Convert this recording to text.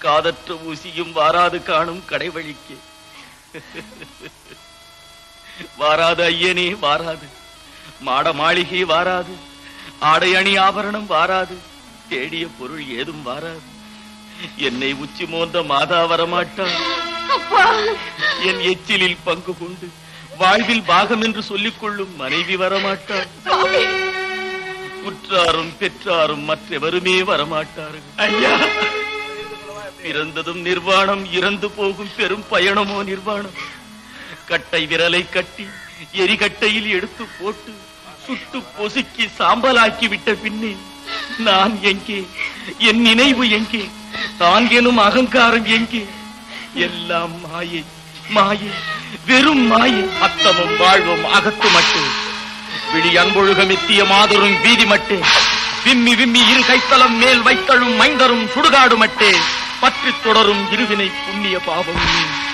காதற்ற ஊசியும் வாராது காணும் கடைவழிக்கு. வாராது ஐயனே வாராது. மாட மாளிகை வாராது. ஆடை அணி ஆபரணம் வாராது. தேடிய பொருள் ஏதும் வாராது. என்னை உச்சி மோந்த மாதா வரமாட்டாள் அப்பா! என் எச்சிலில் பங்கு கொண்டு வாழ்வில் பாகம் என்று சொல்லிக் கொள்ளும் மனைவி வரமாட்டாள் சுவாமி! உற்றாரும் பெற்றாரும் மற்றெவருமே வரமாட்டார்கள். ஐயா! பிறந்ததும் நிர்வாணம் இறந்து போகும் பெரும் பயணமோ நிர்வாணம்? கட்டை விரலை கட்டி எரிகட்டையில் எடுத்து போட்டு சுட்டு பொசுக்கி சாம்பலாக்கி விட்ட பின்னே நான் எங்கே? என் நினைவு எங்கே? தான் எனும் அகங்காரம் எங்கே? எல்லாம் மாயை மாயை வெறும் மாயை. அத்தமும் வாழ்வும் அகத்து மட்டு. விழி அன்பொழுகமெத்திய மாதரும் வீதி மட்டு. விம்மி விம்மி இரு கைத்தலம் மேல் வைத்தழும் மைந்தரும் சுடுகாடு மட்டே. பற்றித் தொடரும் இருவினை புண்ணிய பாவம்.